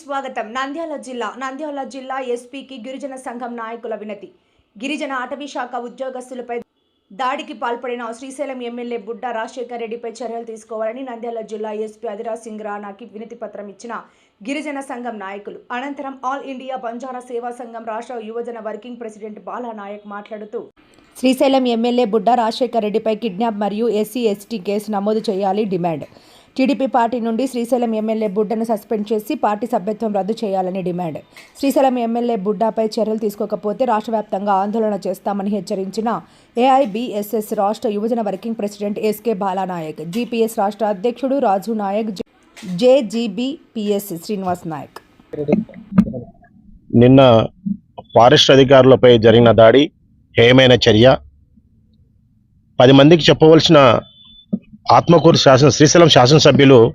స్వాగతం. నంద్యాల జిల్లా నంద్యాల జిల్లా ఎస్పీకి గిరిజన సంఘం నాయకుల వినతి. గిరిజన అటవీ శాఖ ఉద్యోగస్తులపై దాడికి పాల్పడిన శ్రీశైలం ఎమ్మెల్యే బుడ్డ రాజశేఖర్ రెడ్డిపై చర్యలు తీసుకోవాలని నంద్యాల జిల్లా ఎస్పీ అధిరాజ్ సింగ్ రాణాకి వినతి పత్రం ఇచ్చిన గిరిజన సంఘం నాయకులు. అనంతరం ఆల్ ఇండియా బంజారా సేవా సంఘం రాష్ట్ర యువజన వర్కింగ్ ప్రెసిడెంట్ బాలా నాయక్ మాట్లాడుతూ శ్రీశైలం ఎమ్మెల్యే బుడ్డ రాజశేఖర్ రెడ్డిపై కిడ్నాప్ మరియు ఎస్సీ ఎస్టీ కేసు నమోదు చేయాలి డిమాండ్. టీడీపీ పార్టీ నుండి శ్రీశైలం ఎమ్మెల్యే బుడ్డను సస్పెండ్ చేసి పార్టీ సభ్యత్వం రద్దు చేయాలని డిమాండ్. శ్రీశైలం ఎమ్మెల్యే బుడ్డాపై చర్యలు తీసుకోకపోతే రాష్ట్ర వ్యాప్తంగా ఆందోళన చేస్తామని హెచ్చరించిన ఏఐబిఎస్ఎస్ రాష్ట్ర యువజన working president SK Balanayak GPS రాష్ట్ర అధ్యక్షుడు రాజు నాయక్ జేజీబీపీఎస్ శ్రీనివాస్ నాయక్. నిన్న ఫారెస్ట్ అధికారులపై జరిగిన దాడి ఏమైన చర్య. పది మందికి చెప్పవలసిన ఆత్మకూరు శాసన శ్రీశైలం శాసనసభ్యులు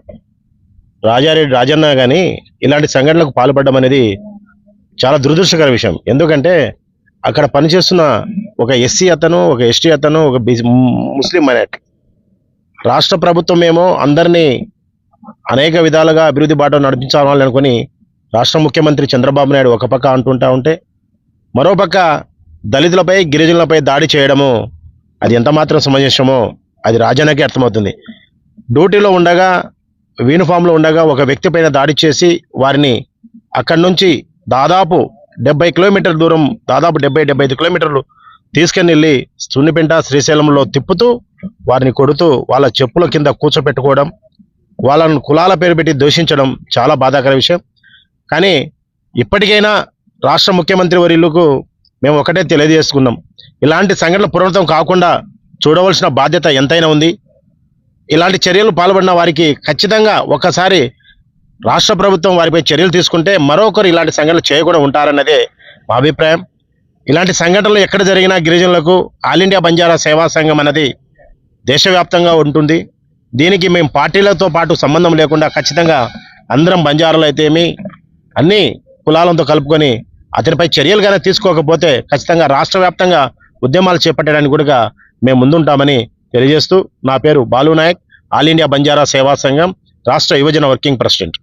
రాజారెడ్డి రాజన్న కానీ ఇలాంటి సంఘటనలకు పాల్పడడం అనేది చాలా దురదృష్టకర విషయం. ఎందుకంటే అక్కడ పనిచేస్తున్న ఒక ఎస్సీ అతను ఒక ఎస్టీ అతను ఒక ముస్లిం అనేట్ రాష్ట్ర ప్రభుత్వం ఏమో అందరినీ అనేక విధాలుగా అభివృద్ధి బాట నడిపించాలని అనుకుని రాష్ట్ర ముఖ్యమంత్రి చంద్రబాబు నాయుడు ఒక పక్క అంటుంటా ఉంటే మరోపక్క దళితులపై గిరిజనులపై దాడి చేయడము అది ఎంత మాత్రం సమంజసమో అది రాజన్నకే అర్థమవుతుంది. డ్యూటీలో ఉండగా యూనిఫామ్లో ఉండగా ఒక వ్యక్తి పైన దాడి చేసి వారిని అక్కడి నుంచి దాదాపు డెబ్బై కిలోమీటర్ దూరం దాదాపు డెబ్బై డెబ్బై ఐదు కిలోమీటర్లు తీసుకెళ్ళి వెళ్ళి సున్నిపెంట శ్రీశైలంలో తిప్పుతూ వారిని కొడుతూ వాళ్ళ చెప్పుల కింద కూర్చోపెట్టుకోవడం వాళ్ళను కులాల పేరు పెట్టి దూషించడం చాలా బాధాకర విషయం. కానీ ఇప్పటికైనా రాష్ట్ర ముఖ్యమంత్రి వర్యులకు మేము ఒకటే తెలియజేసుకున్నాం. ఇలాంటి సంఘటనలు పునరావృతం కాకుండా చూడవలసిన బాధ్యత ఎంతైనా ఉంది. ఇలాంటి చర్యలు పాల్పడిన వారికి ఖచ్చితంగా ఒక్కసారి రాష్ట్ర ప్రభుత్వం వారిపై చర్యలు తీసుకుంటే మరొకరు ఇలాంటి సంఘటనలు చేయకుండా ఉంటారన్నదే మా అభిప్రాయం. ఇలాంటి సంఘటనలు ఎక్కడ జరిగినా గిరిజనులకు ఆల్ ఇండియా బంజారా సేవా సంఘం అన్నది దేశవ్యాప్తంగా ఉంటుంది. దీనికి మేము పార్టీలతో పాటు సంబంధం లేకుండా ఖచ్చితంగా అందరం బంజారాలు అయితేమి అన్ని కులాలతో కలుపుకొని అతనిపై చర్యలు కానీ తీసుకోకపోతే ఖచ్చితంగా రాష్ట్ర వ్యాప్తంగా ఉద్యమాలు చేపట్టడానికి కూడా మేము ముందుంటామని తెలియజేస్తూ నా పేరు బాలు నాయక్ ఆల్ ఇండియా బంజారా సేవా సంఘం రాష్ట్ర యువజన వర్కింగ్ ప్రెసిడెంట్.